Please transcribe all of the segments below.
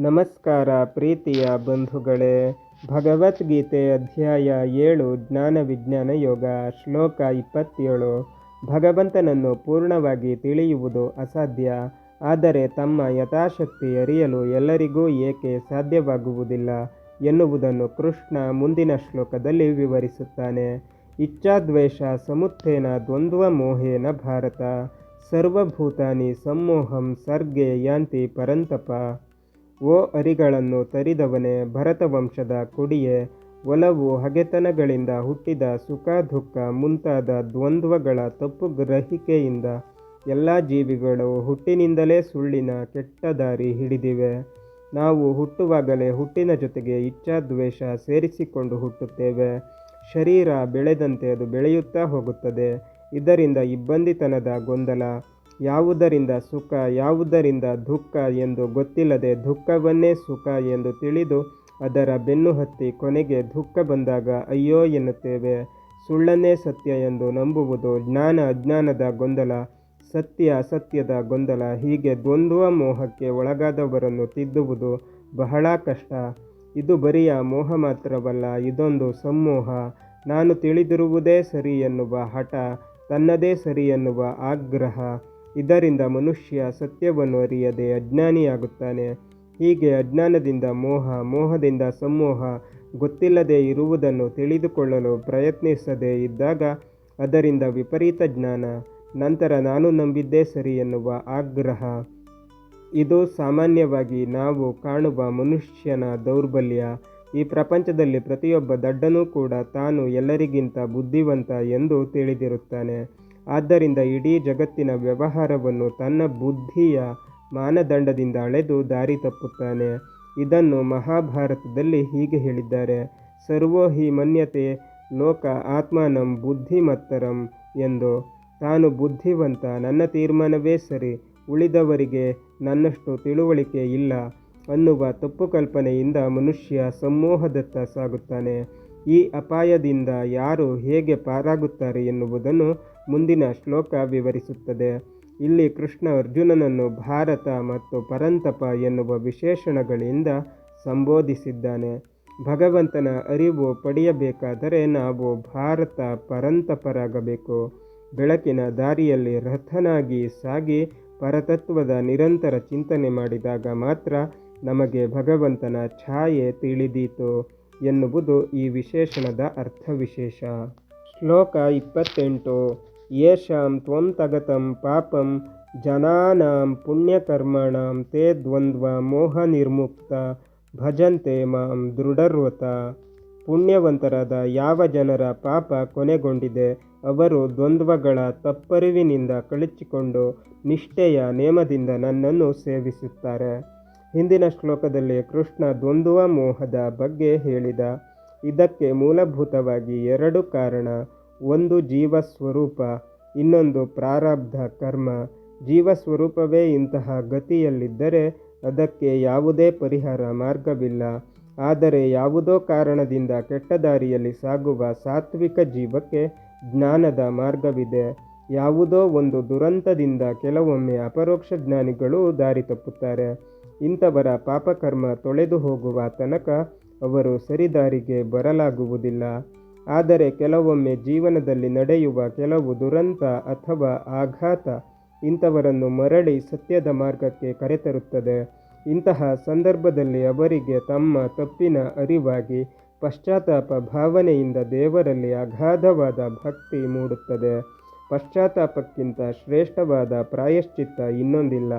ನಮಸ್ಕಾರ ಪ್ರೀತಿಯ ಬಂಧುಗಳೇ, ಭಗವದ್ಗೀತೆ ಅಧ್ಯಾಯ ಏಳು, ಜ್ಞಾನ ವಿಜ್ಞಾನ ಯೋಗ, ಶ್ಲೋಕ ಇಪ್ಪತ್ತೇಳು. ಭಗವಂತನನ್ನು ಪೂರ್ಣವಾಗಿ ತಿಳಿಯುವುದು ಅಸಾಧ್ಯ, ಆದರೆ ತಮ್ಮ ಯಥಾಶಕ್ತಿ ಅರಿಯಲು ಎಲ್ಲರಿಗೂ ಏಕೆ ಸಾಧ್ಯವಾಗುವುದಿಲ್ಲ ಎನ್ನುವುದನ್ನು ಕೃಷ್ಣ ಮುಂದಿನ ಶ್ಲೋಕದಲ್ಲಿ ವಿವರಿಸುತ್ತಾನೆ. ಇಚ್ಛಾದ್ವೇಷ ಸಮುತ್ಥೇನ ದ್ವಂದ್ವ ಮೋಹೇನ ಭಾರತ, ಸರ್ವಭೂತಾನಿ ಸಮ್ಮೋಹಂ ಸರ್ಗೆ ಯಾಂತಿ ಪರಂತಪ. ಓ ಅರಿಗಳನ್ನು ತರಿದವನೇ ಭರತವಂಶದ ಕುಡಿಯೇ, ಒಲವು ಹಗೆತನಗಳಿಂದ ಹುಟ್ಟಿದ ಸುಖ ದುಃಖ ಮುಂತಾದ ದ್ವಂದ್ವಗಳ ತಪ್ಪು ಗ್ರಹಿಕೆಯಿಂದ ಎಲ್ಲ ಜೀವಿಗಳು ಹುಟ್ಟಿನಿಂದಲೇ ಸುಳ್ಳಿನ ಕೆಟ್ಟ ದಾರಿ ಹಿಡಿದಿವೆ. ನಾವು ಹುಟ್ಟುವಾಗಲೇ ಹುಟ್ಟಿನ ಜೊತೆಗೆ ಇಚ್ಛಾದ್ವೇಷ ಸೇರಿಸಿಕೊಂಡು ಹುಟ್ಟುತ್ತೇವೆ. ಶರೀರ ಬೆಳೆದಂತೆ ಅದು ಬೆಳೆಯುತ್ತಾ ಹೋಗುತ್ತದೆ. ಇದರಿಂದ ಇಬ್ಬಂದಿತನದ ಗೊಂದಲ ಯಾವುದರಿಂದ ಸುಖ, ಯಾವುದರಿಂದ ದುಃಖ ಎಂದು ಗೊತ್ತಿಲ್ಲದೆ ದುಃಖವನ್ನೇ ಸುಖ ಎಂದು ತಿಳಿದು ಅದರ ಬೆನ್ನು ಹತ್ತಿ ಕೊನೆಗೆ ದುಃಖ ಬಂದಾಗ ಅಯ್ಯೋ ಎನ್ನುತ್ತೇವೆ. ಸುಳ್ಳನ್ನೇ ಸತ್ಯ ಎಂದು ನಂಬುವುದು ಜ್ಞಾನ ಅಜ್ಞಾನದ ಗೊಂದಲ, ಸತ್ಯ ಅಸತ್ಯದ ಗೊಂದಲ. ಹೀಗೆ ದ್ವಂದ್ವ ಮೋಹಕ್ಕೆ ಒಳಗಾದವರನ್ನು ತಿದ್ದುವುದು ಬಹಳ ಕಷ್ಟ. ಇದು ಬರಿಯ ಮೋಹ ಮಾತ್ರವಲ್ಲ, ಇದೊಂದು ಸಮ್ಮೋಹ ನಾನು ತಿಳಿದಿರುವುದೇ ಸರಿ ಎನ್ನುವ ಹಠ, ತನ್ನದೇ ಸರಿ ಎನ್ನುವ ಆಗ್ರಹ. ಇದರಿಂದ ಮನುಷ್ಯ ಸತ್ಯವನ್ನು ಅರಿಯದೆ ಅಜ್ಞಾನಿಯಾಗುತ್ತಾನೆ. ಹೀಗೆ ಅಜ್ಞಾನದಿಂದ ಮೋಹ, ಮೋಹದಿಂದ ಸಮ್ಮೋಹ ಗೊತ್ತಿಲ್ಲದೆ ಇರುವುದನ್ನು ತಿಳಿದುಕೊಳ್ಳಲು ಪ್ರಯತ್ನಿಸದೇ ಇದ್ದಾಗ ಅದರಿಂದ ವಿಪರೀತ ಜ್ಞಾನ. ನಂತರ ನಾನು ನಂಬಿದ್ದೇ ಸರಿ ಎನ್ನುವ ಆಗ್ರಹ. ಇದು ಸಾಮಾನ್ಯವಾಗಿ ನಾವು ಕಾಣುವ ಮನುಷ್ಯನ ದೌರ್ಬಲ್ಯ. ಈ ಪ್ರಪಂಚದಲ್ಲಿ ಪ್ರತಿಯೊಬ್ಬ ದಡ್ಡನೂ ಕೂಡ ತಾನು ಎಲ್ಲರಿಗಿಂತ ಬುದ್ಧಿವಂತ ಎಂದು ತಿಳಿದಿರುತ್ತಾನೆ. ಆದ್ದರಿಂದ ಇಡೀ ಜಗತ್ತಿನ ವ್ಯವಹಾರವನ್ನು ತನ್ನ ಬುದ್ಧಿಯ ಮಾನದಂಡದಿಂದ ಅಳೆದು ದಾರಿ ತಪ್ಪುತ್ತಾನೆ. ಇದನ್ನು ಮಹಾಭಾರತದಲ್ಲಿ ಹೀಗೆ ಹೇಳಿದ್ದಾರೆ ಸರ್ವೋ ಹಿ ಮನ್ಯತೆ ಲೋಕ ಆತ್ಮಾನಂ ಬುದ್ಧಿಮತ್ತರಂ ಎಂದು. ತಾನು ಬುದ್ಧಿವಂತ, ನನ್ನ ತೀರ್ಮಾನವೇ ಸರಿ, ಉಳಿದವರಿಗೆ ನನ್ನಷ್ಟು ತಿಳುವಳಿಕೆ ಇಲ್ಲ ಅನ್ನುವ ತಪ್ಪು ಕಲ್ಪನೆಯಿಂದ ಮನುಷ್ಯ ಸಮೂಹದತ್ತ ಸಾಗುತ್ತಾನೆ. ಈ ಅಪಾಯದಿಂದ ಯಾರು ಹೇಗೆ ಪಾರಾಗುತ್ತಾರೆ ಎನ್ನುವುದನ್ನು ಮುಂದಿನ ಶ್ಲೋಕ ವಿವರಿಸುತ್ತದೆ. ಇಲ್ಲಿ ಕೃಷ್ಣ ಅರ್ಜುನನನ್ನು ಭಾರತ ಮತ್ತು ಪರಂತಪ ಎನ್ನುವ ವಿಶೇಷಣಗಳಿಂದ ಸಂಬೋಧಿಸಿದ್ದಾನೆ. ಭಗವಂತನ ಅರಿವು ಪಡೆಯಬೇಕಾದರೆ ನಾವು ಭಾರತ ಪರಂತಪರಾಗಬೇಕು. ಬೆಳಕಿನ ದಾರಿಯಲ್ಲಿ ರಥನಾಗಿ ಸಾಗಿ ಪರತತ್ವದ ನಿರಂತರ ಚಿಂತನೆ ಮಾಡಿದಾಗ ಮಾತ್ರ ನಮಗೆ ಭಗವಂತನ ಛಾಯೆ ತಿಳಿದೀತು ಎನ್ನುವುದು ಈ ವಿಶೇಷಣದ ಅರ್ಥವಿಶೇಷ. ಶ್ಲೋಕ ಇಪ್ಪತ್ತೆಂಟು. ಯೇಷಾಂ ತ್ವಂ ತಗತಂ ಪಾಪಂ ಜನಾನಾಂ ಪುಣ್ಯಕರ್ಮಣಾಂ ತೇ ದ್ವಂದ್ವ ಮೋಹ ನಿರ್ಮುಕ್ತ ಭಜಂತೆ ಮಾಂ ದೃಢರ್ವತ ಪುಣ್ಯವಂತರಾದ ಯಾವ ಜನರ ಪಾಪ ಕೊನೆಗೊಂಡಿದೆ, ಅವರು ದ್ವಂದ್ವಗಳ ತಪ್ಪರಿವಿನಿಂದ ಕಳಚಿಕೊಂಡು ನಿಷ್ಠೆಯ ನೇಮದಿಂದ ನನ್ನನ್ನು ಸೇವಿಸುತ್ತಾರೆ। ಹಿಂದಿನ ಶ್ಲೋಕದಲ್ಲಿ ಕೃಷ್ಣ ದ್ವಂದ್ವ ಮೋಹದ ಬಗ್ಗೆ ಹೇಳಿದ, ಇದಕ್ಕೆ ಮೂಲಭೂತವಾಗಿ ಎರಡು ಕಾರಣ. ಒಂದು ಜೀವ ಸ್ವರೂಪ ಇನ್ನೊಂದು ಪ್ರಾರಬ್ಧ ಕರ್ಮ. ಜೀವ ಸ್ವರೂಪವೇ ಇಂತಹ ಗತಿಯಲ್ಲಿದ್ದರೆ ಅದಕ್ಕೆ ಯಾವುದೇ ಪರಿಹಾರ ಮಾರ್ಗವಿಲ್ಲ. ಆದರೆ ಯಾವುದೋ ಕಾರಣದಿಂದ ಕೆಟ್ಟ ದಾರಿಯಲ್ಲಿ ಸಾಗುವ ಸಾತ್ವಿಕ ಜೀವಕ್ಕೆ ಜ್ಞಾನದ ಮಾರ್ಗವಿದೆ. ಯಾವುದೋ ಒಂದು ದುರಂತದಿಂದ ಕೆಲವೊಮ್ಮೆ ಅಪರೋಕ್ಷ ಜ್ಞಾನಿಗಳು ದಾರಿ ತಪ್ಪುತ್ತಾರೆ. ಇಂಥವರ ಪಾಪಕರ್ಮ ತೊಳೆದು ಹೋಗುವ ತನಕ ಅವರು ಸರಿದಾರಿಗೆ ಬರಲಾಗುವುದಿಲ್ಲ. ಆದರೆ ಕೆಲವೊಮ್ಮೆ ಜೀವನದಲ್ಲಿ ನಡೆಯುವ ಕೆಲವು ದುರಂತ ಅಥವಾ ಆಘಾತ ಇಂಥವರನ್ನು ಮರಳಿ ಸತ್ಯದ ಮಾರ್ಗಕ್ಕೆ ಕರೆತರುತ್ತದೆ. ಇಂತಹ ಸಂದರ್ಭದಲ್ಲಿ ಅವರಿಗೆ ತಮ್ಮ ತಪ್ಪಿನ ಅರಿವಾಗಿ ಪಶ್ಚಾತ್ತಾಪ ಭಾವನೆಯಿಂದ ದೇವರಲ್ಲಿ ಅಗಾಧವಾದ ಭಕ್ತಿ ಮೂಡುತ್ತದೆ. ಪಶ್ಚಾತ್ತಾಪಕ್ಕಿಂತ ಶ್ರೇಷ್ಠವಾದ ಪ್ರಾಯಶ್ಚಿತ್ತ ಇನ್ನೊಂದಿಲ್ಲ.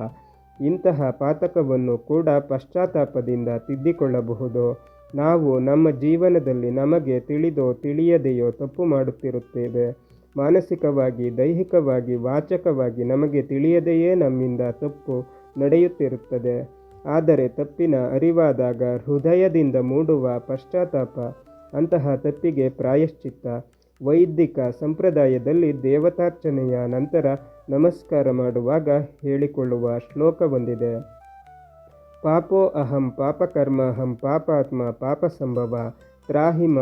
ಇಂತಹ ಪಾತಕವನ್ನು ಕೂಡ ಪಶ್ಚಾತ್ತಾಪದಿಂದ ತಿದ್ದಿಕೊಳ್ಳಬಹುದು. ನಾವು ನಮ್ಮ ಜೀವನದಲ್ಲಿ ನಮಗೆ ತಿಳಿದೋ ತಿಳಿಯದೆಯೋ ತಪ್ಪು ಮಾಡುತ್ತಿರುತ್ತೇವೆ. ಮಾನಸಿಕವಾಗಿ, ದೈಹಿಕವಾಗಿ, ವಾಚಕವಾಗಿ ನಮಗೆ ತಿಳಿಯದೆಯೇ ನಮ್ಮಿಂದ ತಪ್ಪು ನಡೆಯುತ್ತಿರುತ್ತದೆ. ಆದರೆ ತಪ್ಪಿನ ಅರಿವಾದಾಗ ಹೃದಯದಿಂದ ಮೂಡುವ ಪಶ್ಚಾತ್ತಾಪ ಅಂತಹ ತಪ್ಪಿಗೆ ಪ್ರಾಯಶ್ಚಿತ್ತ. ವೈದಿಕ ಸಂಪ್ರದಾಯದಲ್ಲಿ ದೇವತಾರ್ಚನೆಯ ನಂತರ ನಮಸ್ಕಾರ ಮಾಡುವಾಗ ಹೇಳಿಕೊಳ್ಳುವ ಶ್ಲೋಕ ಬಂದಿದೆ ಪಾಪೋ ಅಹಂ ಪಾಪಕರ್ಮಹಂ ಪಾಪಾತ್ಮ ಪಾಪಸಂಭವ ತ್ರಾಹಿಮ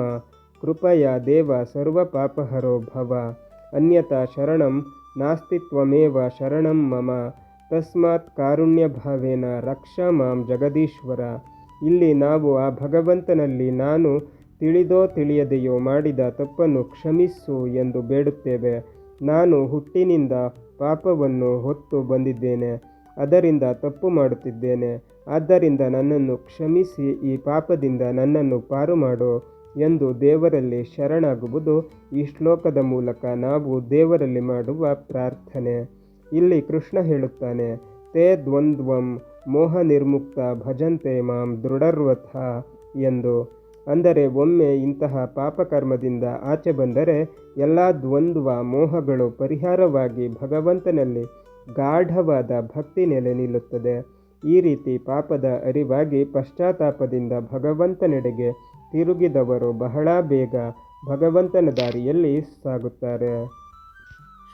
ಕೃಪಯ ದೇವ ಸರ್ವ ಪಾಪಹರೋ ಭವ ಅನ್ಯತಾ ಶರಣಂ ನಾಸ್ತಿ ತ್ವಮೇವ ಶರಣಂ ಮಮ ತಸ್ಮಾತ್ ಕಾರುಣ್ಯ ಭಾವೇನ ರಕ್ಷ ಮಾಂ ಜಗದೀಶ್ವರ. ಇಲ್ಲಿ ನಾವು ಆ ಭಗವಂತನಲ್ಲಿ ನಾನು ತಿಳಿದೋ ತಿಳಿಯದೆಯೋ ಮಾಡಿದ ತಪ್ಪನ್ನು ಕ್ಷಮಿಸು ಎಂದು ಬೇಡುತ್ತೇವೆ. ನಾನು ಹುಟ್ಟಿನಿಂದ ಪಾಪವನ್ನು ಹೊತ್ತು ಬಂದಿದ್ದೇನೆ. ಅದರಿಂದ ತಪ್ಪು ಮಾಡುತ್ತಿದ್ದೇನೆ. ಆದ್ದರಿಂದ ನನ್ನನ್ನು ಕ್ಷಮಿಸಿ, ಈ ಪಾಪದಿಂದ ನನ್ನನ್ನು ಪಾರು ಮಾಡು ಎಂದು ದೇವರಲ್ಲಿ ಶರಣಾಗುವುದು. ಈ ಶ್ಲೋಕದ ಮೂಲಕ ನಾವು ದೇವರಲ್ಲಿ ಮಾಡುವ ಪ್ರಾರ್ಥನೆ. ಇಲ್ಲಿ ಕೃಷ್ಣ ಹೇಳುತ್ತಾನೆ, ತೇ ದ್ವಂದ್ವಂ ಮೋಹ ನಿರ್ಮುಕ್ತ ಭಜಂತೆ ಮಾಂ ದೃಢರ್ವಥ ಎಂದು. ಅಂದರೆ ಒಮ್ಮೆ ಇಂತಹ ಪಾಪಕರ್ಮದಿಂದ ಆಚೆ ಬಂದರೆ ಎಲ್ಲ ದ್ವಂದ್ವ ಮೋಹಗಳು ಪರಿಹಾರವಾಗಿ ಭಗವಂತನಲ್ಲಿ ಗಾಢವಾದ ಭಕ್ತಿ ನೆಲೆ ನಿಲ್ಲುತ್ತದೆ. ಈ ರೀತಿ ಪಾಪದ ಅರಿವಾಗಿ ಪಶ್ಚಾತ್ತಾಪದಿಂದ ಭಗವಂತನೆಡೆಗೆ ತಿರುಗಿದವರು ಬಹಳ ಬೇಗ ಭಗವಂತನ ದಾರಿಯಲ್ಲಿ ಸಾಗುತ್ತಾರೆ.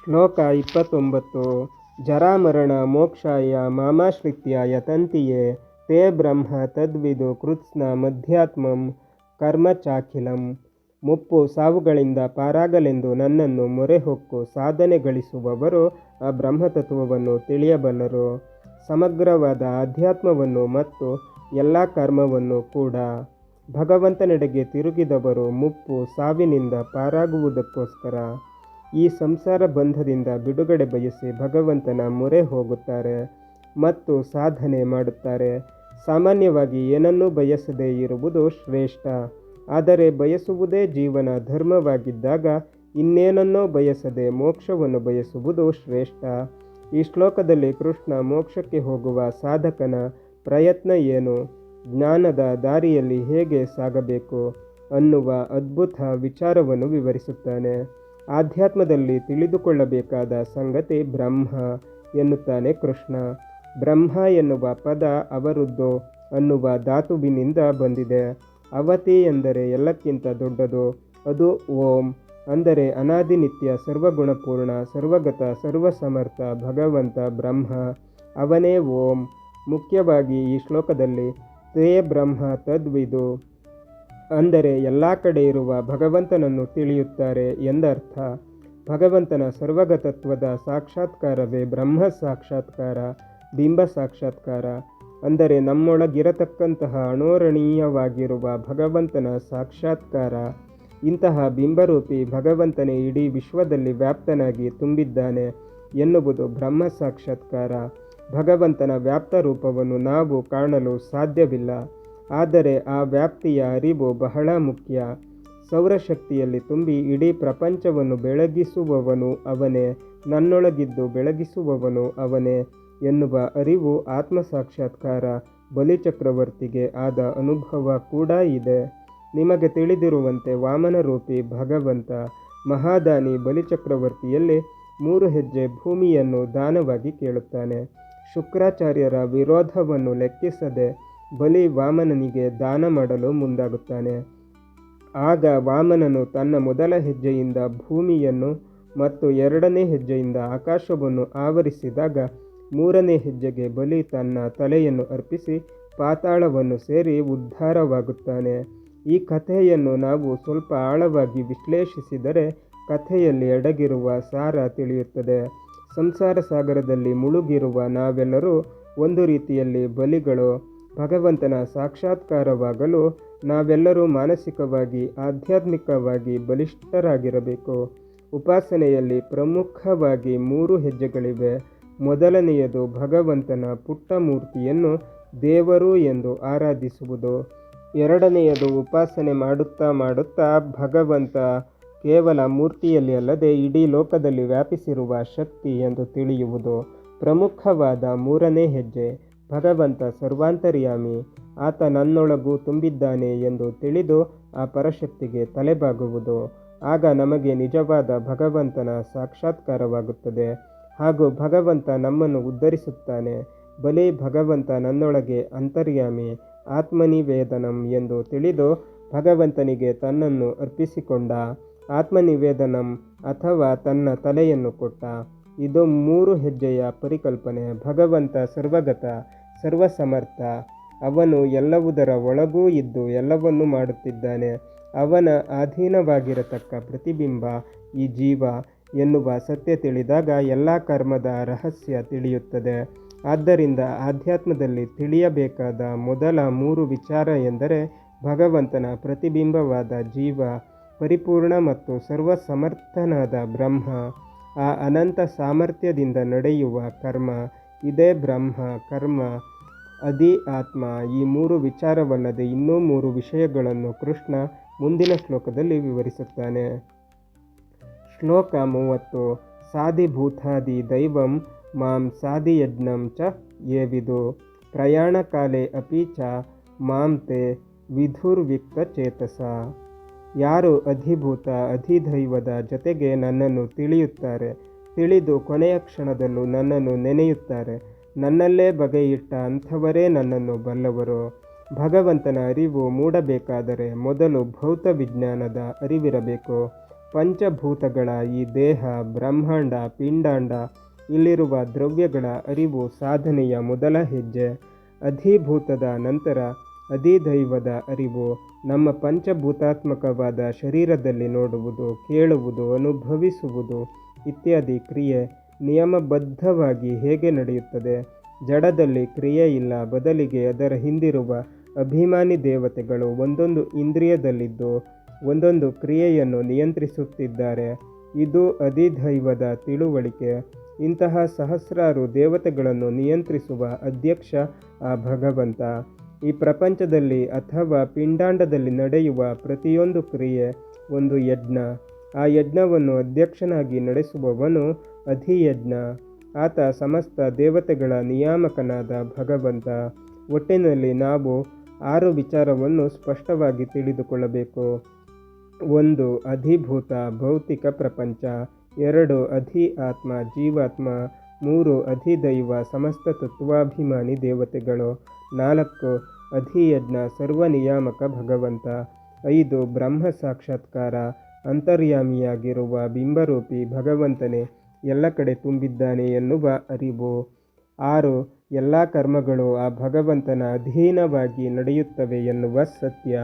ಶ್ಲೋಕ ಇಪ್ಪತ್ತೊಂಬತ್ತು. ಜರಾಮರಣ ಮೋಕ್ಷಾಯ ಮಾಮಾಶ್ರಿತ್ಯ ಯತಂತಿಯೇ ತೇ ಬ್ರಹ್ಮ ತದ್ವಿದು ಕೃತ್ಸ್ನ ಮಧ್ಯಾತ್ಮಂ ಕರ್ಮಚಾಖಿಲಂ ಮುಪ್ಪು ಸಾವುಗಳಿಂದ ಪಾರಾಗಲೆಂದು ನನ್ನನ್ನು ಮೊರೆ ಹೊಕ್ಕು ಸಾಧನೆ ಗಳಿಸುವವರು ಆ ಬ್ರಹ್ಮತತ್ವವನ್ನು ತಿಳಿಯಬಲ್ಲರು. ಸಮಗ್ರವಾದ ಅಧ್ಯಾತ್ಮವನ್ನು ಮತ್ತು ಎಲ್ಲ ಕರ್ಮವನ್ನು ಕೂಡ ಭಗವಂತನೆಡೆಗೆ ತಿರುಗಿದವರು ಮುಪ್ಪು ಸಾವಿನಿಂದ ಪಾರಾಗುವುದಕ್ಕೋಸ್ಕರ. ಈ ಸಂಸಾರ ಬಂಧದಿಂದ ಬಿಡುಗಡೆ ಬಯಸಿ ಭಗವಂತನ ಮೊರೆ ಹೋಗುತ್ತಾರೆ ಮತ್ತು ಸಾಧನೆ ಮಾಡುತ್ತಾರೆ. ಸಾಮಾನ್ಯವಾಗಿ ಏನನ್ನೂ ಬಯಸದೇ ಇರುವುದು ಶ್ರೇಷ್ಠ. ಆದರೆ ಬಯಸುವುದೇ ಜೀವನ ಧರ್ಮವಾಗಿದ್ದಾಗ ಇನ್ನೇನನ್ನೋ ಬಯಸದೆ ಮೋಕ್ಷವನ್ನು ಬಯಸುವುದು ಶ್ರೇಷ್ಠ. ಈ ಶ್ಲೋಕದಲ್ಲಿ ಕೃಷ್ಣ ಮೋಕ್ಷಕ್ಕೆ ಹೋಗುವ ಸಾಧಕನ ಪ್ರಯತ್ನ ಏನು? ಜ್ಞಾನದ ದಾರಿಯಲ್ಲಿ ಹೇಗೆ ಸಾಗಬೇಕು ಅನ್ನುವ ಅದ್ಭುತ ವಿಚಾರವನ್ನು ವಿವರಿಸುತ್ತಾನೆ. ಆಧ್ಯಾತ್ಮದಲ್ಲಿ ತಿಳಿದುಕೊಳ್ಳಬೇಕಾದ ಸಂಗತಿ ಬ್ರಹ್ಮ ಎನ್ನುತ್ತಾನೆ ಕೃಷ್ಣ. ಬ್ರಹ್ಮ ಎನ್ನುವ ಪದ ಅವರುದ್ದು ಅನ್ನುವ ಧಾತುವಿನಿಂದ ಬಂದಿದೆ. ಅವತಿ ಎಂದರೆ ಎಲ್ಲಕ್ಕಿಂತ ದೊಡ್ಡದು. ಅದು ಓಂ. ಅಂದರೆ ಅನಾದಿನಿತ್ಯ ಸರ್ವಗುಣಪೂರ್ಣ, ಸರ್ವಗತ, ಸರ್ವಸಮರ್ಥ, ಭಗವಂತ, ಬ್ರಹ್ಮ, ಅವನೇ ಓಂ. ಮುಖ್ಯವಾಗಿ ಈ ಶ್ಲೋಕದಲ್ಲಿ ತೇ ಬ್ರಹ್ಮ ತದ್ವಿದು. ಅಂದರೆ ಎಲ್ಲ ಕಡೆ ಇರುವ ಭಗವಂತನನ್ನು ತಿಳಿಯುತ್ತಾರೆ ಎಂದರ್ಥ. ಭಗವಂತನ ಸರ್ವಗತತ್ವದ ಸಾಕ್ಷಾತ್ಕಾರವೇ ಬ್ರಹ್ಮ ಸಾಕ್ಷಾತ್ಕಾರ, ಬಿಂಬ ಸಾಕ್ಷಾತ್ಕಾರ. ಅಂದರೆ ನಮ್ಮೊಳಗಿರತಕ್ಕಂತಹ ಅಣೋರಣೀಯವಾಗಿರುವ ಭಗವಂತನ ಸಾಕ್ಷಾತ್ಕಾರ. ಇಂತಹ ಬಿಂಬರೂಪಿ ಭಗವಂತನೇ ಇಡೀ ವಿಶ್ವದಲ್ಲಿ ವ್ಯಾಪ್ತನಾಗಿ ತುಂಬಿದ್ದಾನೆ ಎನ್ನುವುದು ಬ್ರಹ್ಮ ಸಾಕ್ಷಾತ್ಕಾರ. ಭಗವಂತನ ವ್ಯಾಪ್ತ ರೂಪವನ್ನು ನಾವು ಕಾಣಲು ಸಾಧ್ಯವಿಲ್ಲ. ಆದರೆ ಆ ವ್ಯಾಪ್ತಿಯ ಅರಿವು ಬಹಳ ಮುಖ್ಯ. ಸೌರಶಕ್ತಿಯಲ್ಲಿ ತುಂಬಿ ಇಡೀ ಪ್ರಪಂಚವನ್ನು ಬೆಳಗಿಸುವವನು ಅವನೇ, ನನ್ನೊಳಗಿದ್ದು ಬೆಳಗಿಸುವವನು ಅವನೇ ಎನ್ನುವ ಅರಿವು ಆತ್ಮ ಸಾಕ್ಷಾತ್ಕಾರ ಬಲಿಚಕ್ರವರ್ತಿಗೆ ಆದ ಅನುಭವ ಕೂಡ ಇದೆ. ನಿಮಗೆ ತಿಳಿದಿರುವಂತೆ ವಾಮನರೂಪಿ ಭಗವಂತ ಮಹಾದಾನಿ ಬಲಿಚಕ್ರವರ್ತಿಯಲ್ಲಿ ಮೂರು ಹೆಜ್ಜೆ ಭೂಮಿಯನ್ನು ದಾನವಾಗಿ ಕೇಳುತ್ತಾನೆ. ಶುಕ್ರಾಚಾರ್ಯರ ವಿರೋಧವನ್ನು ಲೆಕ್ಕಿಸದೆ ಬಲಿ ವಾಮನನಿಗೆ ದಾನ ಮಾಡಲು ಮುಂದಾಗುತ್ತಾನೆ. ಆಗ ವಾಮನನು ತನ್ನ ಮೊದಲ ಹೆಜ್ಜೆಯಿಂದ ಭೂಮಿಯನ್ನು ಮತ್ತು ಎರಡನೇ ಹೆಜ್ಜೆಯಿಂದ ಆಕಾಶವನ್ನು ಆವರಿಸಿದಾಗ ಮೂರನೇ ಹೆಜ್ಜೆಗೆ ಬಲಿ ತನ್ನ ತಲೆಯನ್ನು ಅರ್ಪಿಸಿ ಪಾತಾಳವನ್ನು ಸೇರಿ ಉದ್ಧಾರವಾಗುತ್ತಾನೆ. ಈ ಕಥೆಯನ್ನು ನಾವು ಸ್ವಲ್ಪ ಆಳವಾಗಿ ವಿಶ್ಲೇಷಿಸಿದರೆ ಕಥೆಯಲ್ಲಿ ಅಡಗಿರುವ ಸಾರ ತಿಳಿಯುತ್ತದೆ. ಸಂಸಾರ ಸಾಗರದಲ್ಲಿ ಮುಳುಗಿರುವ ನಾವೆಲ್ಲರೂ ಒಂದು ರೀತಿಯಲ್ಲಿ ಬಲಿಗಳು. ಭಗವಂತನ ಸಾಕ್ಷಾತ್ಕಾರವಾಗಲು ನಾವೆಲ್ಲರೂ ಮಾನಸಿಕವಾಗಿ, ಆಧ್ಯಾತ್ಮಿಕವಾಗಿ ಬಲಿಷ್ಠರಾಗಿರಬೇಕು. ಉಪಾಸನೆಯಲ್ಲಿ ಪ್ರಮುಖವಾಗಿ ಮೂರು ಹೆಜ್ಜೆಗಳಿವೆ. ಮೊದಲನೆಯದು ಭಗವಂತನ ಪುಟ್ಟ ಮೂರ್ತಿಯನ್ನು ದೇವರು ಎಂದು ಆರಾಧಿಸುವುದು. ಎರಡನೆಯದು ಉಪಾಸನೆ ಮಾಡುತ್ತಾ ಮಾಡುತ್ತಾ ಭಗವಂತ ಕೇವಲ ಮೂರ್ತಿಯಲ್ಲಿ ಅಲ್ಲದೆ ಇಡೀ ಲೋಕದಲ್ಲಿ ವ್ಯಾಪಿಸಿರುವ ಶಕ್ತಿ ಎಂದು ತಿಳಿಯುವುದು ಪ್ರಮುಖವಾದ ಮೂರನೇ ಹೆಜ್ಜೆ. ಭಗವಂತ ಸರ್ವಾಂತರ್ಯಾಮಿ. ಆತ ನನ್ನೊಳಗೂ ತುಂಬಿದ್ದಾನೆ ಎಂದು ತಿಳಿದು ಆ ಪರಶಕ್ತಿಗೆ ತಲೆಬಾಗುವುದು. ಆಗ ನಮಗೆ ನಿಜವಾದ ಭಗವಂತನ ಸಾಕ್ಷಾತ್ಕಾರವಾಗುತ್ತದೆ. ಹಾಗೂ ಭಗವಂತ ನಮ್ಮನ್ನು ಉದ್ಧರಿಸುತ್ತಾನೆ. ಬಲಿ ಭಗವಂತ ನನ್ನೊಳಗೆ ಅಂತರ್ಯಾಮಿ. ಆತ್ಮನಿವೇದನಂ ಎಂದು ತಿಳಿದು ಭಗವಂತನಿಗೆ ತನ್ನನ್ನು ಅರ್ಪಿಸಿಕೊಂಡ. ಆತ್ಮನಿವೇದನಂ ಅಥವಾ ತನ್ನ ತಲೆಯನ್ನು ಕೊಟ್ಟ. ಇದು ಮೂರು ಹೆಜ್ಜೆಯ ಪರಿಕಲ್ಪನೆ. ಭಗವಂತ ಸರ್ವಗತ, ಸರ್ವಸಮರ್ಥ. ಅವನು ಎಲ್ಲವುದರ ಒಳಗೂ ಇದ್ದು ಎಲ್ಲವನ್ನೂ ಮಾಡುತ್ತಿದ್ದಾನೆ. ಅವನ ಅಧೀನವಾಗಿರತಕ್ಕ ಪ್ರತಿಬಿಂಬ ಈ ಜೀವ ಎನ್ನುವ ಸತ್ಯ ತಿಳಿದಾಗ ಎಲ್ಲ ಕರ್ಮದ ರಹಸ್ಯ ತಿಳಿಯುತ್ತದೆ. ಆದ್ದರಿಂದ ಆಧ್ಯಾತ್ಮದಲ್ಲಿ ತಿಳಿಯಬೇಕಾದ ಮೊದಲ ಮೂರು ವಿಚಾರ ಎಂದರೆ ಭಗವಂತನ ಪ್ರತಿಬಿಂಬವಾದ ಜೀವ, ಪರಿಪೂರ್ಣ ಮತ್ತು ಸರ್ವಸಮರ್ಥನಾದ ಬ್ರಹ್ಮ, ಆ ಅನಂತ ಸಾಮರ್ಥ್ಯದಿಂದ ನಡೆಯುವ ಕರ್ಮ, ಇದೇ ಬ್ರಹ್ಮ, ಕರ್ಮ ಅದಿ ಆತ್ಮ. ಈ ಮೂರು ವಿಚಾರವಲ್ಲದೆ ಇನ್ನೂ ಮೂರು ವಿಷಯಗಳನ್ನು ಕೃಷ್ಣ ಮುಂದಿನ ಶ್ಲೋಕದಲ್ಲಿ ವಿವರಿಸುತ್ತಾನೆ. ಶ್ಲೋಕ ಮೂವತ್ತು, ಸಾಧಿಭೂತಾದಿ ದೈವಂ ಮಾಂ ಸಾಧಿಯಜ್ಞಂ ಚ ಏವಿದು ಪ್ರಯಾಣಕಾಲೆ ಅಪಿ ಚ ಮಾಂ ತೇ ವಿಧುರ್ವಿಕ್ತ ಚೇತಸ. ಯಾರು ಅಧಿಭೂತ ಅಧಿದೈವದ ಜೊತೆಗೆ ನನ್ನನ್ನು ತಿಳಿಯುತ್ತಾರೆ, ತಿಳಿದು ಕೊನೆಯ ಕ್ಷಣದಲ್ಲೂ ನನ್ನನ್ನು ನೆನೆಯುತ್ತಾರೆ. ನನ್ನಲ್ಲೇ ಬಗೆಯಿಟ್ಟ ಅಂಥವರೇ ನನ್ನನ್ನು ಬಲ್ಲವರು. ಭಗವಂತನ ಅರಿವು ಮೂಡಬೇಕಾದರೆ ಮೊದಲು ಭೌತ ವಿಜ್ಞಾನದ ಅರಿವಿರಬೇಕು. ಪಂಚಭೂತಗಳ ಈ ದೇಹ, ಬ್ರಹ್ಮಾಂಡ, ಪಿಂಡಾಂಡ ಇಲ್ಲಿರುವ ದ್ರವ್ಯಗಳ ಅರಿವು ಸಾಧನೆಯ ಮೊದಲ ಹೆಜ್ಜೆ. ಅಧಿಭೂತದ ನಂತರ ಅಧಿದೈವದ ಅರಿವು ನಮ್ಮ ಪಂಚಭೂತಾತ್ಮಕವಾದ ಶರೀರದಲ್ಲಿ ನೋಡುವುದು, ಕೇಳುವುದು, ಅನುಭವಿಸುವುದು ಇತ್ಯಾದಿ ಕ್ರಿಯೆ ನಿಯಮಬದ್ಧವಾಗಿ ಹೇಗೆ ನಡೆಯುತ್ತದೆ? ಜಡದಲ್ಲಿ ಕ್ರಿಯೆ ಇಲ್ಲ, ಬದಲಿಗೆ ಅದರ ಹಿಂದಿರುವ ಅಭಿಮಾನಿ ದೇವತೆಗಳು ಒಂದೊಂದು ಇಂದ್ರಿಯದಲ್ಲಿದ್ದು ಒಂದೊಂದು ಕ್ರಿಯೆಯನ್ನು ನಿಯಂತ್ರಿಸುತ್ತಿದ್ದಾರೆ. ಇದು ಅಧಿದೈವದ ತಿಳುವಳಿಕೆ. ಇಂತಹ ಸಹಸ್ರಾರು ದೇವತೆಗಳನ್ನು ನಿಯಂತ್ರಿಸುವ ಅಧ್ಯಕ್ಷ ಆ ಭಗವಂತ. ಈ ಪ್ರಪಂಚದಲ್ಲಿ ಅಥವಾ ಪಿಂಡಾಂಡದಲ್ಲಿ ನಡೆಯುವ ಪ್ರತಿಯೊಂದು ಕ್ರಿಯೆ ಒಂದು ಯಜ್ಞ. ಆ ಯಜ್ಞವನ್ನು ಅಧ್ಯಕ್ಷನಾಗಿ ನಡೆಸುವವನು ಅಧಿಯಜ್ಞ. ಆತ ಸಮಸ್ತ ದೇವತೆಗಳ ನಿಯಾಮಕನಾದ ಭಗವಂತ. ಒಟ್ಟಿನಲ್ಲಿ ನಾವು ಆರು ವಿಚಾರವನ್ನು ಸ್ಪಷ್ಟವಾಗಿ ತಿಳಿದುಕೊಳ್ಳಬೇಕು. ಒಂದು ಅಧಿಭೂತ ಭೌತಿಕ ಪ್ರಪಂಚ. ಎರಡು ಅಧಿ ಆತ್ಮ, ಜೀವಾತ್ಮ, ಮೂರು ಅಧಿದೈವ ಸಮಸ್ತ ತತ್ವಾಭಿಮಾನಿ ದೇವತೆಗಳು, ನಾಲ್ಕು ಅಧಿಯಜ್ಞ ಸರ್ವನಿಯಾಮಕ ಭಗವಂತ, ಐದು ಬ್ರಹ್ಮ ಸಾಕ್ಷಾತ್ಕಾರ, ಅಂತರ್ಯಾಮಿಯಾಗಿರುವ ಬಿಂಬರೂಪಿ ಭಗವಂತನೇ, ಎಲ್ಲ ಕಡೆ ತುಂಬಿದ್ದಾನೆ ಎನ್ನುವ ಅರಿವು. ಆರು ಎಲ್ಲ ಕರ್ಮಗಳು ಆ ಭಗವಂತನ ಅಧೀನವಾಗಿ ನಡೆಯುತ್ತವೆ ಎನ್ನುವ ಸತ್ಯ.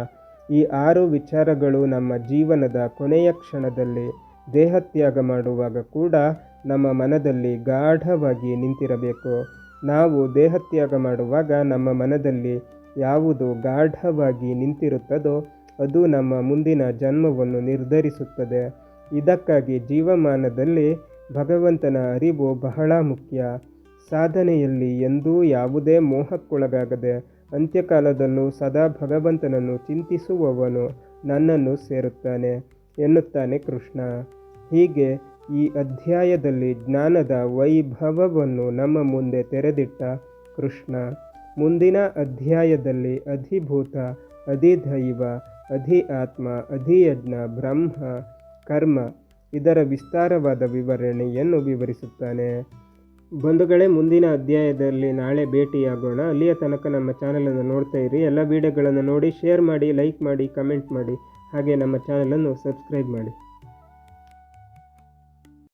ಈ ಆರು ವಿಚಾರಗಳು ನಮ್ಮ ಜೀವನದ ಕೊನೆಯ ಕ್ಷಣದಲ್ಲಿ ದೇಹತ್ಯಾಗ ಮಾಡುವಾಗ ಕೂಡ ನಮ್ಮ ಮನದಲ್ಲಿ ಗಾಢವಾಗಿ ನಿಂತಿರಬೇಕು. ನಾವು ದೇಹತ್ಯಾಗ ಮಾಡುವಾಗ ನಮ್ಮ ಮನದಲ್ಲಿ ಯಾವುದು ಗಾಢವಾಗಿ ನಿಂತಿರುತ್ತದೋ ಅದು ನಮ್ಮ ಮುಂದಿನ ಜನ್ಮವನ್ನು ನಿರ್ಧರಿಸುತ್ತದೆ. ಇದಕ್ಕಾಗಿ ಜೀವಮಾನದಲ್ಲಿ ಭಗವಂತನ ಅರಿವು ಬಹಳ ಮುಖ್ಯ. ಸಾಧನೆಯಲ್ಲಿ ಎಂದೂ ಯಾವುದೇ ಮೋಹಕ್ಕೊಳಗಾಗದೆ ಅಂತ್ಯಕಾಲದಲ್ಲೂ ಸದಾ ಭಗವಂತನನ್ನು ಚಿಂತಿಸುವವನು ನನ್ನನ್ನು ಸೇರುತ್ತಾನೆ, ಎನ್ನುತ್ತಾನೆ ಕೃಷ್ಣ. ಹೀಗೆ ಈ ಅಧ್ಯಾಯದಲ್ಲಿ ಜ್ಞಾನದ ವೈಭವವನ್ನು ನಮ್ಮ ಮುಂದೆ ತೆರೆದಿಟ್ಟ ಕೃಷ್ಣ, ಮುಂದಿನ ಅಧ್ಯಾಯದಲ್ಲಿ ಅಧಿಭೂತ, ಅಧಿದೈವ ಅಧಿ ಆತ್ಮ ಅಧಿಯಜ್ಞ, ಬ್ರಹ್ಮ, ಕರ್ಮ ಇದರ ವಿಸ್ತಾರವಾದ ವಿವರಣೆಯನ್ನು ವಿವರಿಸುತ್ತಾನೆ. ಬಂಧುಗಳೇ, ಮುಂದಿನ ಅಧ್ಯಾಯದಲ್ಲಿ ನಾಳೆ ಭೇಟಿಯಾಗೋಣ. ಅಲ್ಲಿಯ ತನಕ ನಮ್ಮ ಚಾನಲನ್ನು ನೋಡ್ತಾ ಇರಿ. ಎಲ್ಲ ವಿಡಿಯೋಗಳನ್ನು ನೋಡಿ, ಶೇರ್ ಮಾಡಿ, ಲೈಕ್ ಮಾಡಿ, ಕಮೆಂಟ್ ಮಾಡಿ. ಹಾಗೆ ನಮ್ಮ ಚಾನಲನ್ನು ಸಬ್ಸ್ಕ್ರೈಬ್ ಮಾಡಿ.